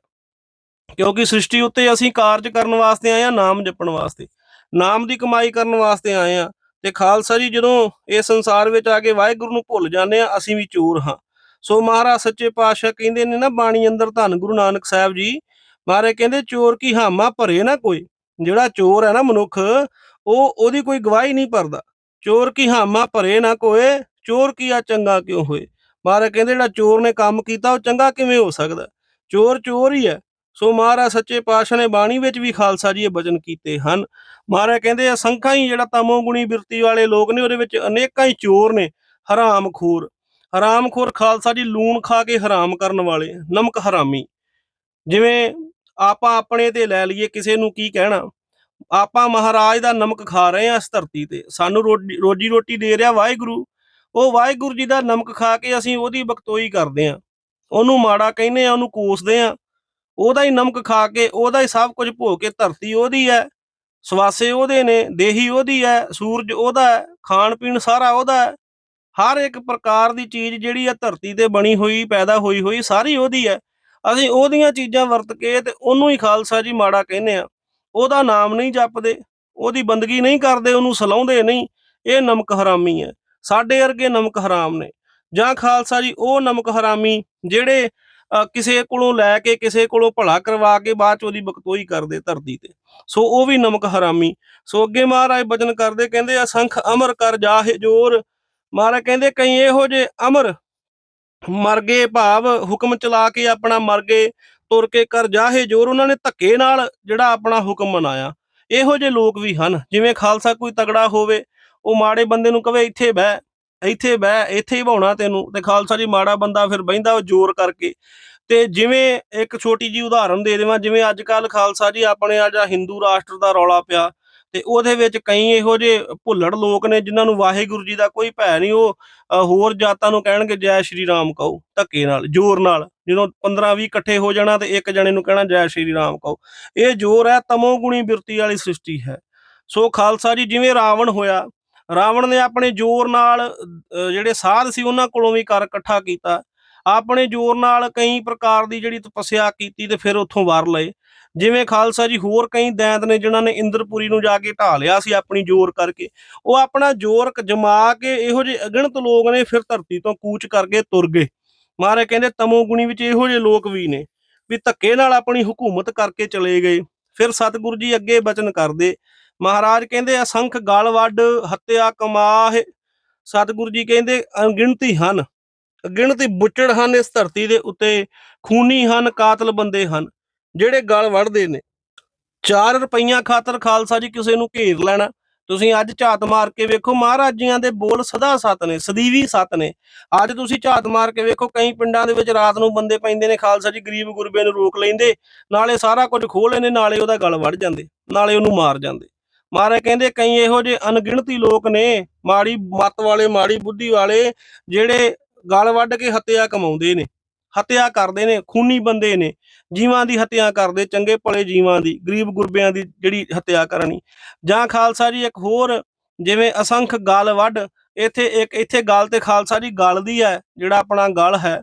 ਕਿਉਂਕਿ ਸ੍ਰਿਸ਼ਟੀ ਉੱਤੇ ਅਸੀਂ ਕਾਰਜ ਕਰਨ ਵਾਸਤੇ ਆਏ ਆ ਨਾਮ ਜਪਣ ਵਾਸਤੇ। ਨਾਮ ਦੀ ਕਮਾਈ ਕਰਨ ਵਾਸਤੇ ਆਏ ਆ ਤੇ ਖਾਲਸਾ ਜੀ, ਜਦੋਂ ਇਹ ਸੰਸਾਰ ਵਿੱਚ ਆ ਕੇ ਵਾਹਿਗੁਰੂ ਨੂੰ ਭੁੱਲ ਜਾਂਦੇ ਆ ਅਸੀਂ ਵੀ ਚੋਰ ਹਾਂ। ਸੋ ਮਹਾਰਾਜ, ਸੱਚੇ ਪਾਤਸ਼ਾਹ ਕਹਿੰਦੇ ਨੇ ਨਾ, ਬਾਣੀ ਅੰਦਰ ਧੰਨ ਗੁਰੂ ਨਾਨਕ ਸਾਹਿਬ ਜੀ ਮਹਾਰਾਜ ਕਹਿੰਦੇ ਚੋਰ ਕੀ ਹਾਮਾ ਭਰੇ ਨਾ ਕੋਈ। ਜਿਹੜਾ ਚੋਰ ਹੈ ਨਾ ਮਨੁੱਖ, ਉਹ ਉਹਦੀ ਕੋਈ ਗਵਾਹੀ ਨਹੀਂ ਭਰਦਾ। ਚੋਰ ਕੀ ਹਾਮਾ ਭਰੇ ਨਾ ਕੋਏ, ਚੋਰ ਕੀ ਆ ਚੰਗਾ ਕਿਉਂ ਹੋਏ? ਮਹਾਰਾਜ ਕਹਿੰਦੇ ਜਿਹੜਾ ਚੋਰ ਨੇ ਕੰਮ ਕੀਤਾ, ਉਹ ਚੰਗਾ ਕਿਵੇਂ ਹੋ ਸਕਦਾ? ਚੋਰ ਚੋਰ ਹੀ ਹੈ। ਸੋ ਮਹਾਰਾਜ ਸੱਚੇ ਪਾਤਸ਼ਾਹ ਨੇ ਬਾਣੀ ਵਿੱਚ ਵੀ ਖਾਲਸਾ ਜੀ ਇਹ ਬਚਨ ਕੀਤੇ ਹਨ। ਮਹਾਰਾਜ ਕਹਿੰਦੇ ਅਸੰਖਾਂ ਹੀ ਜਿਹੜਾ ਤਮੋ ਗੁਣੀ ਬਿਰਤੀ ਵਾਲੇ ਲੋਕ ਨੇ, ਉਹਦੇ ਵਿੱਚ ਅਨੇਕਾਂ ਹੀ ਚੋਰ ਨੇ, ਹਰਾਮਖੋਰ। ਹਰਾਮਖੋਰ ਖਾਲਸਾ ਜੀ ਲੂਣ ਖਾ ਕੇ ਹਰਾਮ ਕਰਨ ਵਾਲੇ, ਨਮਕ ਹਰਾਮੀ। ਜਿਵੇਂ ਆਪਾਂ ਆਪਣੇ ਤੇ ਲੈ ਲਈਏ ਕਿਸੇ ਨੂੰ ਕੀ ਕਹਿਣਾ। ਆਪਾਂ ਮਹਾਰਾਜ ਦਾ ਨਮਕ ਖਾ ਰਹੇ ਆ ਇਸ ਧਰਤੀ ਤੇ। ਸਾਨੂੰ ਰੋਟੀ, ਰੋਜੀ ਰੋਟੀ ਦੇ ਰਿਹਾ ਵਾਹਿਗੁਰੂ। ਉਹ ਵਾਹਿਗੁਰੂ ਜੀ ਦਾ ਨਮਕ ਖਾ ਕੇ ਅਸੀਂ ਉਹਦੀ ਬਖਤੋਈ ਕਰਦੇ ਆ ਉਹਨੂੰ ਮਾੜਾ ਕਹਿੰਦੇ ਆ ਉਹਨੂੰ ਕੋਸਦੇ ਆ ਉਹਦਾ ਹੀ ਨਮਕ ਖਾ ਕੇ, ਉਹਦਾ ਹੀ ਸਭ ਕੁਝ ਭੋ ਕੇ ਧਰਤੀ ਉਹਦੀ ਹੈ। ਸਵਾਸੇ ਉਹਦੇ ਨੇ, ਦੇਹੀ ਉਹਦੀ ਹੈ, ਸੂਰਜ ਉਹਦਾ ਹੈ ਖਾਣ ਪੀਣ ਸਾਰਾ ਉਹਦਾ ਹੈ। ਹਰ ਇੱਕ ਪ੍ਰਕਾਰ ਦੀ ਚੀਜ਼ ਜਿਹੜੀ ਆ ਧਰਤੀ ਤੇ ਬਣੀ ਹੋਈ, ਪੈਦਾ ਹੋਈ ਹੋਈ, ਸਾਰੀ ਉਹਦੀ ਹੈ। ਅਸੀਂ ਉਹਦੀਆਂ ਚੀਜ਼ਾਂ ਵਰਤ ਕੇ ਤੇ ਉਹਨੂੰ ਹੀ ਖਾਲਸਾ ਜੀ ਮਾੜਾ ਕਹਿੰਦੇ ਆ। ਉਹਦਾ ਨਾਮ ਨਹੀਂ ਜਪਦੇ ਉਹਦੀ ਬੰਦਗੀ ਨਹੀਂ ਕਰਦੇ ਉਹਨੂੰ ਸਲਾਉਂਦੇ ਨਹੀਂ। ਇਹ ਨਮਕ ਹਰਾਮੀ ਹੈ। ਸਾਡੇ ਵਰਗੇ ਨਮਕ ਹਰਾਮ ਨੇ। ਜਾਂ ਖਾਲਸਾ ਜੀ ਉਹ ਨਮਕ ਹਰਾਮੀ ਜਿਹੜੇ ਅ, ਕਿਸੇ ਕੋਲੋਂ ਲੈ ਕੇ ਕਿਸੇ ਕੋਲੋਂ ਭਲਾ ਕਰਵਾ ਕੇ ਬਾਅਦ ਚ ਉਹਦੀ ਬਕਤੋਈ ਕਰਦੇ ਧਰਤੀ ਤੇ। ਸੋ ਉਹ ਵੀ ਨਮਕ ਹਰਾਮੀ। ਸੋ ਅੱਗੇ ਮਹਾਰਾਜ ਬਚਨ ਕਰਦੇ ਕਹਿੰਦੇ ਅਸੰਖ ਅਮਰ ਕਰ ਜਾਹੇ ਜੋਰ। ਮਹਾਰਾਜ ਕਹਿੰਦੇ ਕਈ ਇਹੋ ਜੇ ਅਮਰ ਮਰ ਗਏ ਭਾਵ, ਹੁਕਮ ਚਲਾ ਕੇ ਆਪਣਾ ਮਰ ਗਏ, ਤੁਰ ਕੇ ਕਰ ਜਾਹੇ ਜੋਰ, ਉਹਨਾਂ ਨੇ ਧੱਕੇ ਨਾਲ ਜਿਹੜਾ ਆਪਣਾ ਹੁਕਮ ਮਨਾਇਆ। ਇਹੋ ਜਿਹੇ ਲੋਕ ਵੀ ਹਨ, ਜਿਵੇਂ ਖਾਲਸਾ ਕੋਈ ਤਗੜਾ ਹੋਵੇ, ਉਹ ਮਾੜੇ ਬੰਦੇ ਨੂੰ ਕਵੇ, ਇੱਥੇ ਬਹਿ ਇੱਥੇ ਬਹਿ, ਇੱਥੇ ਹੀ ਭਾਉਣਾ ਤੈਨੂੰ। ਤੇ ਖਾਲਸਾ ਜੀ ਮਾੜਾ ਬੰਦਾ ਫਿਰ ਬਹਿੰਦਾ ਉਹ ਜ਼ੋਰ ਕਰਕੇ। ਤੇ ਜਿਵੇਂ ਇੱਕ ਛੋਟੀ ਜੀ ਉਦਾਹਰਨ ਦੇ ਦੇਵਾਂ, ਜਿਵੇਂ ਅੱਜ ਕੱਲ ਖਾਲਸਾ ਜੀ ਆਪਣੇ ਆ ਜਾਂ ਹਿੰਦੂ ਰਾਸ਼ਟਰ ਦਾ ਰੌਲਾ ਪਿਆ ਤੇ ਉਹਦੇ ਵਿੱਚ ਕਈ ਇਹੋ ਜਿਹੇ ਭੁੱਲੜ ਲੋਕ ਨੇ ਜਿਨ੍ਹਾਂ ਨੂੰ ਵਾਹਿਗੁਰੂ ਜੀ ਦਾ ਕੋਈ ਭੈ ਨਹੀਂ, ਉਹ ਹੋਰ ਜਾਤਾਂ ਨੂੰ ਕਹਿਣਗੇ ਜੈ ਸ਼੍ਰੀ ਰਾਮ ਕਹੋ, ਧੱਕੇ ਨਾਲ, ਜ਼ੋਰ ਨਾਲ, ਜਦੋਂ 15 20 ਇਕੱਠੇ ਹੋ ਜਾਣਾ ਤੇ ਇੱਕ ਜਣੇ ਨੂੰ ਕਹਿਣਾ ਜੈ ਸ਼੍ਰੀ ਰਾਮ ਕਹੋ। ਇਹ ਜ਼ੋਰ ਹੈ, ਤਮੋ ਗੁਣੀ ਬਿਰਤੀ ਵਾਲੀ ਸ੍ਰਿਸ਼ਟੀ ਹੈ। ਸੋ ਖਾਲਸਾ ਜੀ, ਜਿਵੇਂ ਰਾਵਣ ਹੋਇਆ, ਰਾਵਣ ਨੇ ਆਪਣੇ ਜ਼ੋਰ ਨਾਲ ਜਿਹੜੇ ਸਾਧ ਸੀ ਉਹਨਾਂ ਕੋਲੋਂ ਵੀ ਕਰ ਇਕੱਠਾ ਕੀਤਾ। ਆਪਣੇ ਜ਼ੋਰ ਨਾਲ ਕਈ ਪ੍ਰਕਾਰ ਦੀ ਜਿਹੜੀ ਤਪੱਸਿਆ ਕੀਤੀ ਤੇ ਫਿਰ ਉੱਥੋਂ ਵਾਰ ਲਏ। ਜਿਵੇਂ ਖਾਲਸਾ ਜੀ ਹੋਰ ਕਈ ਦੈਂਤ ਨੇ ਜਿਨ੍ਹਾਂ ਨੇ ਇੰਦਰਪੁਰੀ ਨੂੰ ਜਾ ਕੇ ਢਾ ਲਿਆ ਸੀ ਆਪਣੀ ਜ਼ੋਰ ਕਰਕੇ, ਉਹ ਆਪਣਾ ਜ਼ੋਰ ਜਮਾ ਕੇ ਇਹੋ ਜਿਹੇ ਅਗਣਤ ਲੋਕ ਨੇ ਫਿਰ ਧਰਤੀ ਤੋਂ ਕੂਚ ਕਰਕੇ ਤੁਰ ਗਏ। ਮਹਾਰਾਜ ਕਹਿੰਦੇ ਤਮੋ ਗੁਣੀ ਵਿੱਚ ਇਹੋ ਜਿਹੇ ਲੋਕ ਵੀ ਨੇ, ਵੀ ਧੱਕੇ ਨਾਲ ਆਪਣੀ ਹਕੂਮਤ ਕਰਕੇ ਚਲੇ ਗਏ। ਫਿਰ ਸਤਿਗੁਰੂ ਜੀ ਅੱਗੇ ਬਚਨ ਕਰਦੇ, ਮਹਾਰਾਜ ਕਹਿੰਦੇ, ਅਸੰਖ ਗਲ ਵੱਡ ਹੱਤਿਆ ਕਮਾਹ। ਸਤਿਗੁਰੂ ਜੀ ਕਹਿੰਦੇ ਅਣਗਿਣਤੀ ਹਨ, ਅਗਿਣਤੀ ਬੁੱਚੜ ਹਨ ਇਸ ਧਰਤੀ ਦੇ ਉੱਤੇ, ਖੂਨੀ ਹਨ, ਕਾਤਲ ਬੰਦੇ ਹਨ। ਜਿਹੜੇ ਗਲ ਵੜਦੇ ਨੇ। 4 ਰੁਪਈਆਂ ਖਾਤਰ ਖਾਲਸਾ ਜੀ ਕਿਸੇ ਨੂੰ ਘੇਰ ਲੈਣਾ। ਤੁਸੀਂ ਅੱਜ ਝਾਤ ਮਾਰ ਕੇ ਵੇਖੋ ਮਹਾਰਾਜ ਜੀਆਂ ਦੇ ਬੋਲ ਸਦਾ ਸਤ ਨੇ, ਸਦੀਵੀ ਸਤ ਨੇ। ਅੱਜ ਤੁਸੀਂ ਝਾਤ ਮਾਰ ਕੇ ਵੇਖੋ, ਕਈ ਪਿੰਡਾਂ ਦੇ ਵਿੱਚ ਰਾਤ ਨੂੰ ਬੰਦੇ ਪੈਂਦੇ ਨੇ, ਖਾਲਸਾ ਜੀ ਗਰੀਬ ਗੁਰਬੇ ਨੂੰ ਰੋਕ ਲੈਂਦੇ। ਨਾਲੇ ਸਾਰਾ ਕੁਝ ਖੋਹ ਲੈਂਦੇ, ਨਾਲੇ ਉਹਦਾ ਗਲ ਵੜ ਜਾਂਦੇ, ਨਾਲੇ ਉਹਨੂੰ ਮਾਰ ਜਾਂਦੇ। ਮਹਾਰਾਜ ਕਹਿੰਦੇ, ਕਈ ਇਹੋ ਜਿਹੇ ਅਣਗਿਣਤੀ ਲੋਕ ਨੇ, ਮਾੜੀ ਮੱਤ ਵਾਲੇ, ਮਾੜੀ ਬੁੱਧੀ ਵਾਲੇ, ਜਿਹੜੇ ਗਲ ਵੱਢ ਕੇ ਹੱਤਿਆ ਕਮਾਉਂਦੇ ਨੇ। ਹੱਤਿਆ ਕਰਦੇ ਨੇ, ਖੂਨੀ ਬੰਦੇ ਨੇ, ਜੀਵਾਂ ਦੀ ਹੱਤਿਆ ਕਰਦੇ, ਚੰਗੇ ਭਲੇ ਜੀਵਾਂ ਦੀ, ਗਰੀਬ ਗੁਰਬਿਆਂ ਦੀ ਜਿਹੜੀ ਹੱਤਿਆ ਕਰਨੀ। ਜਾਂ ਖਾਲਸਾ ਜੀ, ਇੱਕ ਹੋਰ ਜਿਵੇਂ ਅਸੰਖ ਗਲ ਵੱਢ, ਇੱਥੇ ਇੱਕ, ਇੱਥੇ ਗਲ ਤੇ ਖਾਲਸਾ ਜੀ ਗਲ ਦੀ ਹੈ, ਜਿਹੜਾ ਆਪਣਾ ਗਲ ਹੈ,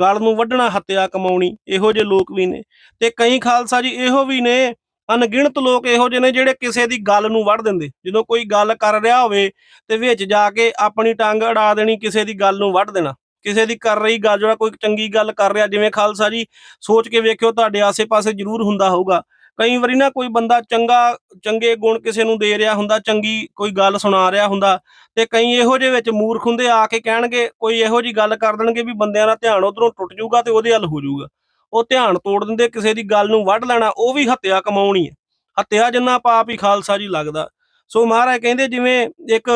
ਗਲ ਨੂੰ ਵੱਢਣਾ, ਹੱਤਿਆ ਕਮਾਉਣੀ, ਇਹੋ ਜਿਹੇ ਲੋਕ ਵੀ ਨੇ। ਤੇ ਕਈ ਖਾਲਸਾ ਜੀ ਇਹੋ ਵੀ ਨੇ, ਅਣਗਿਣਤ ਲੋਕ ਇਹੋ ਜਿਹੇ ਨੇ ਜਿਹੜੇ ਕਿਸੇ ਦੀ ਗੱਲ ਨੂੰ ਵੱਢ ਦਿੰਦੇ। ਜਦੋਂ ਕੋਈ ਗੱਲ ਕਰ ਰਿਹਾ ਹੋਵੇ, ਤੇ ਵਿੱਚ ਜਾ ਕੇ ਆਪਣੀ ਟੰਗ ਅੜਾ ਦੇਣੀ, ਕਿਸੇ ਦੀ ਗੱਲ ਨੂੰ ਵੱਢ ਦੇਣਾ। ਕਿਸੇ ਦੀ ਕਰ ਰਹੀ ਗੱਲ, ਜਿਹੜਾ ਕੋਈ ਚੰਗੀ ਗੱਲ ਕਰ ਰਿਹਾ, ਜਿਵੇਂ ਖਾਲਸਾ ਜੀ ਸੋਚ ਕੇ ਵੇਖਿਓ, ਤੁਹਾਡੇ ਆਸੇ-ਪਾਸੇ ਜ਼ਰੂਰ ਹੁੰਦਾ ਹੋਊਗਾ। ਕਈ ਵਾਰੀ ਨਾ ਕੋਈ ਬੰਦਾ ਚੰਗਾ, ਚੰਗੇ ਗੁਣ ਕਿਸੇ ਨੂੰ ਦੇ ਰਿਹਾ ਹੁੰਦਾ, ਚੰਗੀ ਕੋਈ ਗੱਲ ਸੁਣਾ ਰਿਹਾ ਹੁੰਦਾ, ਤੇ ਕਈ ਇਹੋ ਜਿਹੇ ਵਿੱਚ ਮੂਰਖ ਹੁੰਦੇ ਆ ਕੇ ਕਹਿਣਗੇ, ਕੋਈ ਇਹੋ ਜੀ ਗੱਲ ਕਰ ਦੇਣਗੇ ਵੀ ਬੰਦਿਆਂ ਦਾ ਧਿਆਨ ਉਧਰੋਂ ਟੁੱਟ ਜਾਊਗਾ ਤੇ ਉਹਦੇ ਹੱਲ ਹੋ ਜਾਊਗਾ। ਉਹ ਧਿਆਨ ਤੋੜ ਦਿੰਦੇ, ਕਿਸੇ ਦੀ ਗੱਲ ਨੂੰ ਵੱਢ ਲੈਣਾ, ਉਹ ਵੀ ਹੱਤਿਆ ਕਮਾਉਣੀ ਹੈ। ਹੱਤਿਆ ਜਿੰਨਾ ਪਾਪ ਹੀ ਖਾਲਸਾ ਜੀ ਲੱਗਦਾ। ਸੋ ਮਹਾਰਾਜ ਕਹਿੰਦੇ ਜਿਵੇਂ ਇੱਕ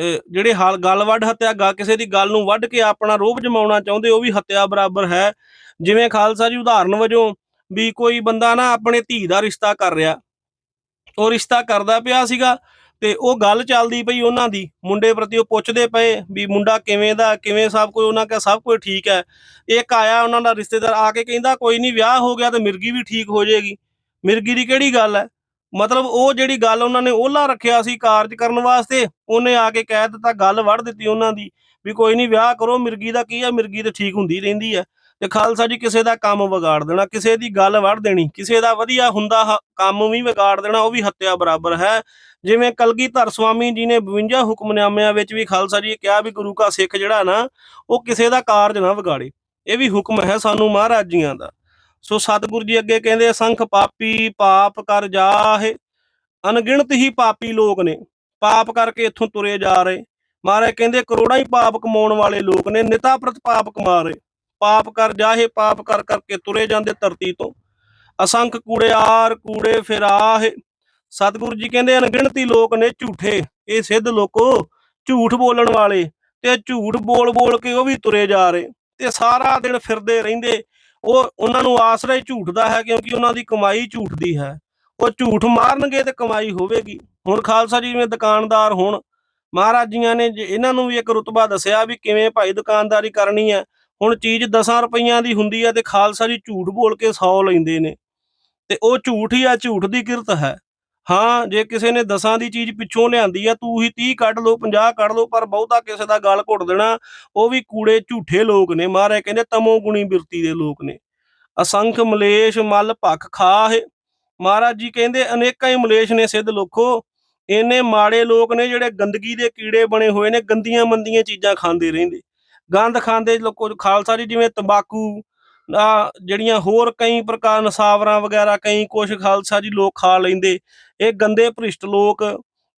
ਜਿਹੜੇ ਹਾਲ ਗੱਲ ਵੱਢ ਹੱਤਿਆ ਗਾ ਕਿਸੇ ਦੀ ਗੱਲ ਨੂੰ ਵੱਢ ਕੇ ਆਪਣਾ ਰੋਬ ਜਮਾਉਣਾ ਚਾਹੁੰਦੇ, ਉਹ ਵੀ ਹੱਤਿਆ ਬਰਾਬਰ ਹੈ। ਜਿਵੇਂ ਖਾਲਸਾ ਜੀ ਉਦਾਹਰਨ ਵਜੋਂ ਵੀ ਕੋਈ ਬੰਦਾ ਨਾ ਆਪਣੇ ਧੀ ਦਾ ਰਿਸ਼ਤਾ ਕਰ ਰਿਹਾ, ਉਹ ਰਿਸ਼ਤਾ ਕਰਦਾ ਪਿਆ ਸੀਗਾ ਤੇ ਉਹ ਗੱਲ ਚੱਲਦੀ ਪਈ ਉਹਨਾਂ ਦੀ। ਮੁੰਡੇ ਪ੍ਰਤੀ ਉਹ ਪੁੱਛਦੇ ਪਏ ਵੀ ਮੁੰਡਾ ਕਿਵੇਂ ਦਾ, ਕਿਵੇਂ ਸਭ ਕੁਝ, ਉਹਨਾਂ ਕਾ ਸਭ ਕੁਝ ਠੀਕ ਹੈ। ਇੱਕ ਆਇਆ ਉਹਨਾਂ ਦਾ ਰਿਸ਼ਤੇਦਾਰ ਆ ਕੇ ਕਹਿੰਦਾ, ਕੋਈ ਨਹੀਂ ਵਿਆਹ ਹੋ ਗਿਆ ਤੇ ਮਿਰਗੀ ਵੀ ਠੀਕ ਹੋ ਜਾਏਗੀ। ਮਿਰਗੀ ਦੀ ਕਿਹੜੀ ਗੱਲ ਹੈ? ਮਤਲਬ ਉਹ ਜਿਹੜੀ ਗੱਲ ਉਹਨਾਂ ਨੇ ਉਹਲਾ ਰੱਖਿਆ ਸੀ ਕਾਰਜ ਕਰਨ ਵਾਸਤੇ, ਉਹਨੇ ਆ ਕੇ ਕਹਿ ਦਿੱਤਾ, ਗੱਲ ਵੜ ਦਿੱਤੀ ਉਹਨਾਂ ਦੀ ਵੀ ਕੋਈ ਨਹੀਂ ਵਿਆਹ ਕਰੋ, ਮਿਰਗੀ ਦਾ ਕੀ ਆ, ਮਿਰਗੀ ਤੇ ਠੀਕ ਹੁੰਦੀ ਰਹਿੰਦੀ ਹੈ ਤੇ ਖਾਲਸਾ ਜੀ ਕਿਸੇ ਦਾ ਕੰਮ ਵਿਗਾੜ ਦੇਣਾ, ਕਿਸੇ ਦੀ ਗੱਲ ਵੜ ਦੇਣੀ, ਕਿਸੇ ਦਾ ਵਧੀਆ ਹੁੰਦਾ ਕੰਮ ਵੀ ਵਿਗਾੜ ਦੇਣਾ, ਉਹ ਵੀ ਹੱਤਿਆ ਬਰਾਬਰ ਹੈ। ਜਿਵੇਂ ਕਲਗੀਧਰ ਸਵਾਮੀ ਜੀ ਨੇ 52 ਹੁਕਮਨਾਮਿਆਂ ਵਿੱਚ ਵੀ ਖਾਲਸਾ ਜੀ ਕਿਹਾ ਵੀ ਗੁਰੂ ਕਾ ਸਿੱਖ ਜਿਹੜਾ ਨਾ, ਉਹ ਕਿਸੇ ਦਾ ਕਾਰਜ ਨਾ ਵਿਗਾੜੇ। ਇਹ ਵੀ ਹੁਕਮ ਹੈ ਸਾਨੂੰ ਮਹਾਰਾਜ ਜੀਆਂ ਦਾ। ਸੋ ਸਤਿਗੁਰੂ ਜੀ ਅੱਗੇ ਕਹਿੰਦੇ ਅਸੰਖ ਪਾਪੀ, ਪਾਪ ਕਰ ਜਾਹੇ, ਅਣਗਿਣਤ ਹੀ ਪਾਪੀ ਲੋਕ ਨੇ। ਪਾਪ ਕਰਕੇ ਇੱਥੋਂ ਤੁਰੇ ਜਾ ਰਹੇ। ਮਹਾਰਾਜ ਕਹਿੰਦੇ, ਕਰੋੜਾਂ ਹੀ ਪਾਪ ਕਮਾਉਣ ਵਾਲੇ ਲੋਕ ਨੇ, ਨਿਤਾ ਪ੍ਰਤ ਪਾਪ ਕਮਾ ਰਹੇ। ਪਾਪ ਕਰ ਜਾਹੇ, ਪਾਪ ਕਰ ਕਰਕੇ ਤੁਰੇ ਜਾਂਦੇ ਧਰਤੀ ਤੋਂ। ਅਸੰਖ ਕੂੜਿਆਰ ਕੂੜੇ ਫਿਰਾਹੇ। ਸਤਿਗੁਰੂ ਜੀ ਕਹਿੰਦੇ, ਅਣਗਿਣਤੀ ਲੋਕ ਨੇ ਝੂਠੇ। ਇਹ ਸਿੱਧ ਲੋਕੋ ਝੂਠ ਬੋਲਣ ਵਾਲੇ। ਤੇ ਝੂਠ ਬੋਲ ਬੋਲ ਕੇ ਉਹ ਵੀ ਤੁਰੇ ਜਾ ਰਹੇ। ਤੇ ਸਾਰਾ ਦਿਨ ਫਿਰਦੇ ਰਹਿੰਦੇ। ਉਹ ਉਹਨਾਂ ਨੂੰ ਆਸਰਾ ਹੀ ਝੂਠ ਦਾ ਹੈ ਕਿਉਂਕਿ ਉਹਨਾਂ ਦੀ ਕਮਾਈ ਝੂਠ ਦੀ ਹੈ। ਉਹ ਝੂਠ ਮਾਰਨਗੇ ਤੇ ਕਮਾਈ ਹੋਵੇਗੀ। ਹੁਣ ਖਾਲਸਾ ਜੀ ਜਿਵੇਂ ਦੁਕਾਨਦਾਰ ਹੋਣ, ਮਹਾਰਾਜ ਜੀਆਂ ਨੇ ਇਹਨਾਂ ਨੂੰ ਵੀ ਇੱਕ ਰੁਤਬਾ ਦੱਸਿਆ ਵੀ ਕਿਵੇਂ ਭਾਈ ਦੁਕਾਨਦਾਰੀ ਕਰਨੀ ਹੈ, ਹੁਣ ਚੀਜ਼ 10 ਰੁਪਈਆਂ ਦੀ ਹੁੰਦੀ ਹੈ ਤੇ ਖਾਲਸਾ ਜੀ ਝੂਠ ਬੋਲ ਕੇ 100 ਲੈਂਦੇ ਨੇ। ਤੇ ਉਹ ਝੂਠ ਹੀ ਆ, ਝੂਠ ਦੀ ਕਿਰਤ ਹੈ। ਹਾਂ, ਜੇ ਕਿਸੇ ਨੇ ਦਸਾਂ ਦੀ ਚੀਜ਼ ਪਿੱਛੋਂ ਲਿਆਂਦੀ ਆ, ਤੂੰ ਹੀ 30 ਕੱਢ ਲਓ 50 ਕੱਢ ਲਓ, ਪਰ ਬਹੁਤਾ ਕਿਸੇ ਦਾ ਗਲ ਘੁੱਟ ਦੇਣਾ। ਉਹ ਵੀ ਕੂੜੇ ਝੂਠੇ ਲੋਕ ਨੇ, ਮਹਾਰਾਜ ਕਹਿੰਦੇ ਤਮੋ ਗੁਣੀ ਬਿਰਤੀ ਦੇ ਲੋਕ ਨੇ। ਅਸੰਖ ਮਲੇਸ਼ ਮਲ ਭਖ ਖਾਹੇ। ਮਹਾਰਾਜ ਜੀ ਕਹਿੰਦੇ ਅਨੇਕਾਂ ਹੀ ਮਲੇਸ਼ ਨੇ ਸਿੱਧ ਲੋਕੋ। ਇੰਨੇ ਮਾੜੇ ਲੋਕ ਨੇ ਜਿਹੜੇ ਗੰਦਗੀ ਦੇ ਕੀੜੇ ਬਣੇ ਹੋਏ ਨੇ, ਗੰਦੀਆਂ ਮੰਦੀਆਂ ਚੀਜ਼ਾਂ ਖਾਂਦੇ ਰਹਿੰਦੇ। ਗੰਦ ਖਾਂਦੇ ਲੋਕੋ, ਖਾਲਸਾ ਜੀ ਜਿਵੇਂ ਤੰਬਾਕੂ, ਆ, ਜਿਹੜੀਆਂ ਹੋਰ ਕਈ ਪ੍ਰਕਾਰ ਨਸਾਵਰਾਂ ਵਗੈਰਾ, ਕਈ ਕੁਛ ਖਾਲਸਾ ਜੀ ਲੋਕ ਖਾ ਲੈਂਦੇ। ਇਹ ਗੰਦੇ ਭ੍ਰਿਸ਼ਟ ਲੋਕ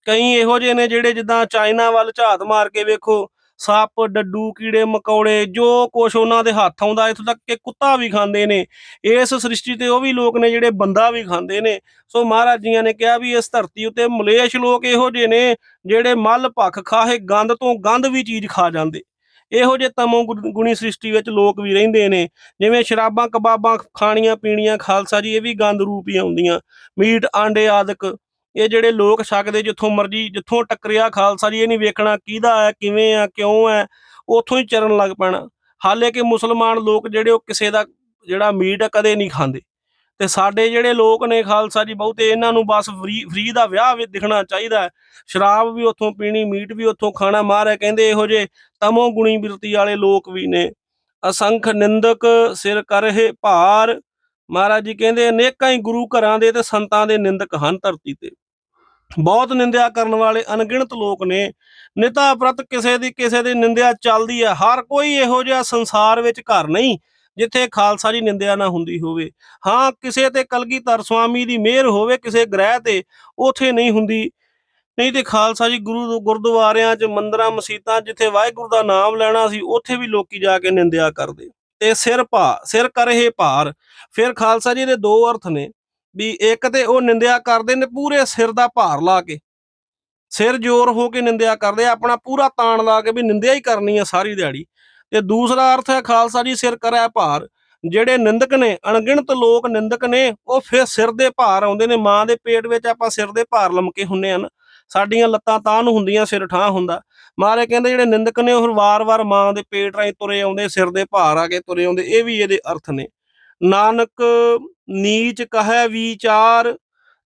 ਕਈ ਇਹੋ ਜਿਹੇ ਨੇ ਜਿਹੜੇ ਜਿੱਦਾਂ ਚਾਈਨਾ ਵੱਲ ਝਾਤ ਮਾਰ ਕੇ ਵੇਖੋ, ਸੱਪ, ਡੱਡੂ, ਕੀੜੇ, ਮਕੌੜੇ, ਜੋ ਕੁਛ ਉਹਨਾਂ ਦੇ ਹੱਥ ਆਉਂਦਾ, ਇੱਥੋਂ ਤੱਕ ਕਿ ਕੁੱਤਾ ਵੀ ਖਾਂਦੇ ਨੇ। ਇਸ ਸ੍ਰਿਸ਼ਟੀ ਤੇ ਉਹ ਵੀ ਲੋਕ ਨੇ ਜਿਹੜੇ ਬੰਦਾ ਵੀ ਖਾਂਦੇ ਨੇ। ਸੋ ਮਹਾਰਾਜ ਜੀਆਂ ਨੇ ਕਿਹਾ ਵੀ ਇਸ ਧਰਤੀ ਉੱਤੇ ਮਲੇਸ਼ ਲੋਕ ਇਹੋ ਜਿਹੇ ਨੇ ਜਿਹੜੇ ਮਲ, ਭਖ, ਖਾਹੇ ਗੰਦ ਤੋਂ ਗੰਦ ਵੀ ਚੀਜ਼ ਖਾ ਜਾਂਦੇ। ਇਹੋ ਜਿਹੇ ਤਮੋ ਗੁਣ- ਗੁਣੀ ਸ੍ਰਿਸ਼ਟੀ ਵਿੱਚ ਲੋਕ ਵੀ ਰਹਿੰਦੇ ਨੇ, ਜਿਵੇਂ ਸ਼ਰਾਬਾਂ, ਕਬਾਬਾਂ ਖਾਣੀਆਂ, ਪੀਣੀਆਂ, ਖਾਲਸਾ ਜੀ, ਇਹ ਵੀ ਗੰਦ ਰੂਪ ਹੀ ਆਉਂਦੀਆਂ। ਮੀਟ, ਆਂਡੇ ਆਦਿਕ, ਇਹ ਜਿਹੜੇ ਲੋਕ ਛਕਦੇ ਜਿੱਥੋਂ ਮਰਜ਼ੀ, ਜਿੱਥੋਂ ਟੱਕਰਿਆ ਖਾਲਸਾ ਜੀ, ਇਹ ਨਹੀਂ ਵੇਖਣਾ ਕਿਹਦਾ ਹੈ, ਕਿਵੇਂ ਆ ਕਿਉਂ ਹੈ, ਉਥੋਂ ਹੀ ਚਰਨ ਲੱਗ ਪੈਣਾ। ਹਾਲੇ ਕਿ ਮੁਸਲਮਾਨ ਲੋਕ ਜਿਹੜੇ ਉਹ ਕਿਸੇ ਦਾ ਜਿਹੜਾ ਮੀਟ ਕਦੇ ਨਹੀਂ ਖਾਂਦੇ। ਤੇ ਸਾਡੇ ਜਿਹੜੇ ਲੋਕ ਨੇ ਖਾਲਸਾ ਜੀ, ਬਹੁਤੇ ਇਹਨਾਂ ਨੂੰ ਬਸ ਫਰੀ ਫਰੀ ਦਾ ਵਿਆਹ ਵੀ ਦਿਖਣਾ ਚਾਹੀਦਾ ਹੈ। ਸ਼ਰਾਬ ਵੀ ਉੱਥੋਂ ਪੀਣੀ, ਮੀਟ ਵੀ ਉੱਥੋਂ ਖਾਣਾ ਮਾਰਿਆ ਕਹਿੰਦੇ ਇਹੋ ਜੇ ਤਮੋ ਗੁਣੀ ਬਿਰਤੀ ਵਾਲੇ ਲੋਕ ਵੀ ਨੇ। ਅਸੰਖ ਨਿੰਦਕ ਸਿਰ ਕਰਹਿ ਭਾਰ, ਮਹਾਰਾਜ ਜੀ ਕਹਿੰਦੇ ਅਨੇਕਾਂ ਹੀ ਗੁਰੂ ਘਰਾਂ ਦੇ ਤੇ ਸੰਤਾਂ ਦੇ ਨਿੰਦਕ ਹਨ ਧਰਤੀ ਤੇ। ਬਹੁਤ ਨਿੰਦਿਆ ਕਰਨ ਵਾਲੇ ਅਣਗਿਣਤ ਲੋਕ ਨੇ। ਨਿਤਾ ਪ੍ਰਤ ਕਿਸੇ ਦੀ ਕਿਸੇ ਦੀ ਨਿੰਦਿਆ ਚੱਲਦੀ ਹੈ। ਹਰ ਕੋਈ ਇਹੋ ਜਿਹਾ ਸੰਸਾਰ ਵਿੱਚ ਘਰ ਨਹੀਂ ਜਿੱਥੇ ਖਾਲਸਾ ਜੀ ਨਿੰਦਿਆ ਨਾ ਹੁੰਦੀ ਹੋਵੇ। ਹਾਂ ਕਿਸੇ ਤੇ ਕਲਗੀਧਰ ਸਵਾਮੀ ਦੀ ਮਿਹਰ ਹੋਵੇ ਕਿਸੇ ਗ੍ਰਹਿ ਤੇ ਉਥੇ ਨਹੀਂ ਹੁੰਦੀ। ਨਹੀਂ ਤੇ ਖਾਲਸਾ ਜੀ ਗੁਰੂ ਗੁਰਦੁਆਰਿਆਂ 'ਚ ਮੰਦਰਾਂ ਮਸੀਤਾਂ ਜਿੱਥੇ ਵਾਹਿਗੁਰੂ ਦਾ ਨਾਮ ਲੈਣਾ ਸੀ ਉੱਥੇ ਵੀ ਲੋਕੀ ਜਾ ਕੇ ਨਿੰਦਿਆ ਕਰਦੇ। ਤੇ ਸਿਰ ਭਾ ਸਿਰ ਕਰੇ ਭਾਰ। ਫਿਰ ਖਾਲਸਾ ਜੀ ਦੇ ਦੋ ਅਰਥ ਨੇ ਵੀ ਇੱਕ ਤੇ ਉਹ ਨਿੰਦਿਆ ਕਰਦੇ ਨੇ ਪੂਰੇ ਸਿਰ ਦਾ ਭਾਰ ਲਾ ਕੇ। ਸਿਰ ਜ਼ੋਰ ਹੋ ਕੇ ਨਿੰਦਿਆ ਕਰਦੇ ਆ, ਆਪਣਾ ਪੂਰਾ ਤਾਣ ਲਾ ਕੇ ਵੀ ਨਿੰਦਿਆ ਹੀ ਕਰਨੀ ਆ ਸਾਰੀ ਦਿਹਾੜੀ। ਤੇ ਦੂਸਰਾ ਅਰਥ ਹੈ ਖਾਲਸਾ ਜੀ, ਸਿਰ ਕਰੈ ਭਾਰ। ਜਿਹੜੇ ਨਿੰਦਕ ਨੇ, ਅਣਗਿਣਤ ਲੋਕ ਨਿੰਦਕ ਨੇ, ਉਹ ਫਿਰ ਸਿਰ ਦੇ ਭਾਰ ਆਉਂਦੇ ਨੇ। ਮਾਂ ਦੇ ਪੇਟ ਵਿੱਚ ਆਪਾਂ ਸਿਰ ਦੇ ਭਾਰ ਲਮਕੇ ਹੁੰਨੇ ਹਨ ਸਾਡੀਆਂ ਲੱਤਾਂ ਤਾਂ ਨੂੰ ਹੁੰਦੀਆਂ, ਸਿਰ ਠਾਹ ਹੁੰਦਾ। ਮਾਰੇ ਕਹਿੰਦੇ ਜਿਹੜੇ ਨਿੰਦਕ ਨੇ, ਉਹ ਵਾਰ-ਵਾਰ ਮਾਂ ਦੇ ਪੇਟ ਰਾਹੀਂ ਤੁਰੇ ਆਉਂਦੇ, ਸਿਰ ਦੇ ਭਾਰ ਆ ਕੇ ਤੁਰੇ ਆਉਂਦੇ। ਇਹ ਵੀ ਇਹਦੇ ਅਰਥ ਨੇ। ਨਾਨਕ ਨੀਚ ਕਹੈ ਵਿਚਾਰ।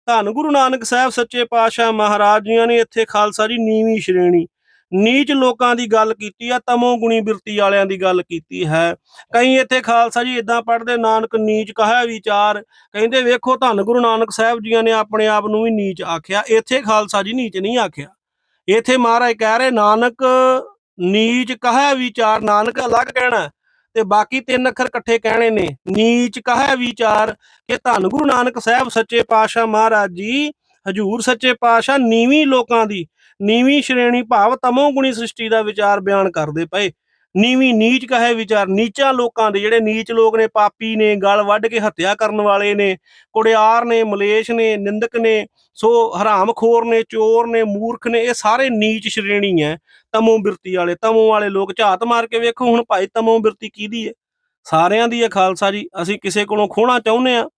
ਧੰਨ ਗੁਰੂ ਨਾਨਕ ਸਾਹਿਬ, ਸੱਚੇ ਪਾਤਸ਼ਾਹ ਮਹਾਰਾਜ ਜੀਆਂ ਨੇ ਇੱਥੇ ਖਾਲਸਾ ਜੀ ਨੀਵੀਂ ਸ਼੍ਰੇਣੀ ਨੀਚ ਲੋਕਾਂ ਦੀ ਗੱਲ ਕੀਤੀ ਆ, ਤਮੋ ਗੁਣੀ ਬਿਰਤੀ ਵਾਲਿਆਂ ਦੀ ਗੱਲ ਕੀਤੀ ਹੈ। ਕਈ ਇੱਥੇ ਖਾਲਸਾ ਜੀ ਇਦਾਂ ਪੜ੍ਹਦੇ, ਨਾਨਕ ਨੀਚ ਕਹਾ ਵਿਚਾਰ। ਕਹਿੰਦੇ ਵੇਖੋ ਧੰਨ ਗੁਰੂ ਨਾਨਕ ਸਾਹਿਬ ਜੀਆਂ ਨੇ ਆਪਣੇ ਆਪ ਨੂੰ ਵੀ ਨੀਚ ਆਖਿਆ। ਇੱਥੇ ਖਾਲਸਾ ਜੀ ਨੀਚ ਨਹੀਂ ਆਖਿਆ। ਇੱਥੇ ਮਹਾਰਾਜ ਕਹਿ ਰਹੇ, ਨਾਨਕ ਨੀਚ ਕਹਾ ਵਿਚਾਰ। ਨਾਨਕ ਅਲੱਗ ਕਹਿਣਾ ਤੇ ਬਾਕੀ ਤਿੰਨ ਅੱਖਰ ਇਕੱਠੇ ਕਹਿਣੇ ਨੇ। ਨੀਚ ਕਹਾ ਵਿਚਾਰ ਕਿ ਧੰਨ ਗੁਰੂ ਨਾਨਕ ਸਾਹਿਬ ਸੱਚੇ ਪਾਤਸ਼ਾਹ ਮਹਾਰਾਜ ਜੀ, ਹਜੂਰ ਸੱਚੇ ਪਾਤਸ਼ਾਹ ਨੀਵੀਂ ਲੋਕਾਂ ਦੀ ਨੀਵੀਂ ਸ਼੍ਰੇਣੀ ਭਾਵ ਤਮੋਗੁਣੀ ਸ੍ਰਿਸ਼ਟੀ ਦਾ ਵਿਚਾਰ ਬਿਆਨ ਕਰਦੇ ਪਏ। ਨੀਵੀਂ ਨੀਚ ਕਹੇ ਵਿਚਾਰ, ਨੀਚਾਂ ਲੋਕਾਂ ਦੇ ਜਿਹੜੇ ਨੀਚ ਲੋਕ ਨੇ, ਪਾਪੀ ਨੇ, ਗਲ ਵੱਢ ਕੇ ਹੱਤਿਆ ਕਰਨ ਵਾਲੇ ਨੇ, ਕੁੜਿਆਰ ਨੇ, ਮਲੇਸ਼ ਨੇ, ਨਿੰਦਕ ਨੇ, ਸੋ ਹਰਾਮਖੋਰ ਨੇ, ਚੋਰ ਨੇ, ਮੂਰਖ ਨੇ, ਇਹ ਸਾਰੇ ਨੀਚ ਸ਼੍ਰੇਣੀ ਹੈ ਤਮੋ ਬਿਰਤੀ ਵਾਲੇ, ਤਮੋ ਵਾਲੇ ਲੋਕ ਝਾਤ ਮਾਰ ਕੇ ਵੇਖੋ ਹੁਣ ਭਾਈ ਤਮੋ ਬਿਰਤੀ ਕਿਹਦੀ ਹੈ ਸਾਰਿਆਂ ਦੀ ਹੈ ਖਾਲਸਾ ਜੀ, ਅਸੀਂ ਕਿਸੇ ਕੋਲੋਂ ਖੋਣਾ ਚਾਹੁੰਦੇ ਆ,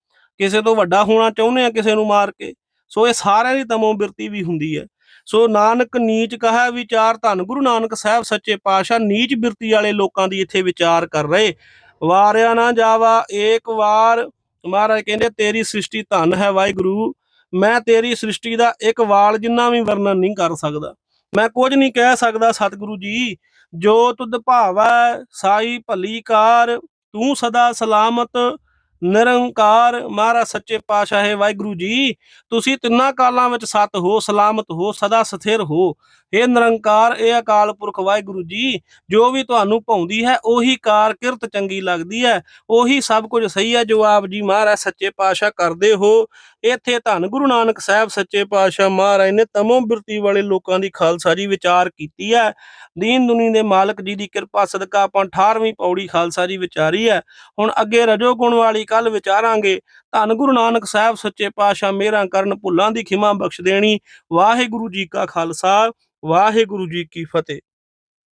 ਕਿਸੇ ਤੋਂ ਵੱਡਾ ਹੋਣਾ ਚਾਹੁੰਦੇ ਆ ਕਿਸੇ ਨੂੰ ਮਾਰ ਕੇ। ਸੋ ਇਹ ਸਾਰਿਆਂ ਦੀ ਤਮੋ ਬਿਰਤੀ ਵੀ ਹੁੰਦੀ ਹੈ ਸੋ ਨਾਨਕ ਨੀਚ ਕਹਾ ਵਿਚਾਰ ਧੰਨ, ਗੁਰੂ ਨਾਨਕ ਸਾਹਿਬ ਸੱਚੇ ਪਾਤਸ਼ਾਹ ਨੀਚ ਬਿਰਤੀ ਵਾਲੇ ਲੋਕਾਂ ਦੀ ਇੱਥੇ ਵਿਚਾਰ ਕਰ ਰਹੇ। ਵਾਰਿਆ ਨਾ ਜਾਵਾ, ਏਕ ਵਾਰ, ਮਹਾਰਾਜ ਕਹਿੰਦੇ, ਤੇਰੀ ਸ੍ਰਿਸ਼ਟੀ ਧੰਨ ਹੈ ਵਾਹਿਗੁਰੂ। ਮੈਂ ਤੇਰੀ ਸ੍ਰਿਸ਼ਟੀ ਦਾ ਇੱਕ ਵਾਲ ਜਿੰਨਾ ਵੀ ਵਰਣਨ ਨਹੀਂ ਕਰ ਸਕਦਾ। ਮੈਂ ਕੁਝ ਨਹੀਂ ਕਹਿ ਸਕਦਾ ਸਤਿਗੁਰੂ ਜੀ। ਜੋ ਤੁਧ ਭਾਵੈ, ਸਾਈ ਭਲੀ ਕਾਰ, ਤੂੰ ਸਦਾ ਸਲਾਮਤ ਨਿਰੰਕਾਰ ਮਹਾਰਾਜ, ਸੱਚੇ ਪਾਤਸ਼ਾਹ, ਹੈ ਵਾਹਿਗੁਰੂ ਜੀ, ਤੁਸੀਂ ਤਿੰਨਾਂ ਕਾਲਾਂ ਵਿੱਚ ਸਤ ਹੋ, ਸਲਾਮਤ ਹੋ, ਸਦਾ ਸਥਿਰ ਹੋ। ਇਹ ਨਿਰੰਕਾਰ, ਇਹ ਅਕਾਲ ਪੁਰਖ ਵਾਹਿਗੁਰੂ ਜੀ, ਜੋ ਵੀ ਤੁਹਾਨੂੰ ਭਾਉਂਦੀ ਹੈ, ਉਹੀ ਕਾਰ ਕਿਰਤ ਚੰਗੀ ਲੱਗਦੀ ਹੈ, ਉਹੀ ਸਭ ਕੁਝ ਸਹੀ ਹੈ, ਜੋ ਆਪ ਜੀ ਮਹਾਰਾਜ, ਸੱਚੇ ਪਾਤਸ਼ਾਹ ਕਰਦੇ ਹੋ। ਇੱਥੇ ਧੰਨ ਗੁਰੂ ਨਾਨਕ ਸਾਹਿਬ, ਸੱਚੇ ਪਾਤਸ਼ਾਹ ਮਹਾਰਾਜ ਨੇ ਤਮੋ ਬਿਰਤੀ ਵਾਲੇ ਲੋਕਾਂ ਦੀ ਖਾਲਸਾ ਜੀ ਵਿਚਾਰ ਕੀਤੀ ਹੈ। ਦੀਨ ਦੁਨੀ ਦੇ ਮਾਲਕ ਜੀ ਦੀ ਕਿਰਪਾ, ਸਦਕਾ ਆਪਾਂ 18ਵੀਂ ਪੌੜੀ ਖਾਲਸਾ ਜੀ ਵਿਚਾਰੀ ਹੈ। ਹੁਣ ਅੱਗੇ ਰਜੋ ਗੁਣ ਵਾਲੀ ਕੱਲ ਵਿਚਾਰਾਂਗੇ। ਧੰਨ ਗੁਰੂ ਨਾਨਕ ਸਾਹਿਬ ਸੱਚੇ ਪਾਤਸ਼ਾਹ ਮੇਰਾ ਕਰਨ ਭੁੱਲਾਂ ਦੀ ਖਿਮਾ ਬਖਸ਼ ਦੇਣੀ। ਵਾਹਿਗੁਰੂ ਜੀ ਕਾ ਖਾਲਸਾ, ਵਾਹਿਗੁਰੂ ਜੀ ਕੀ ਫਤਿਹ।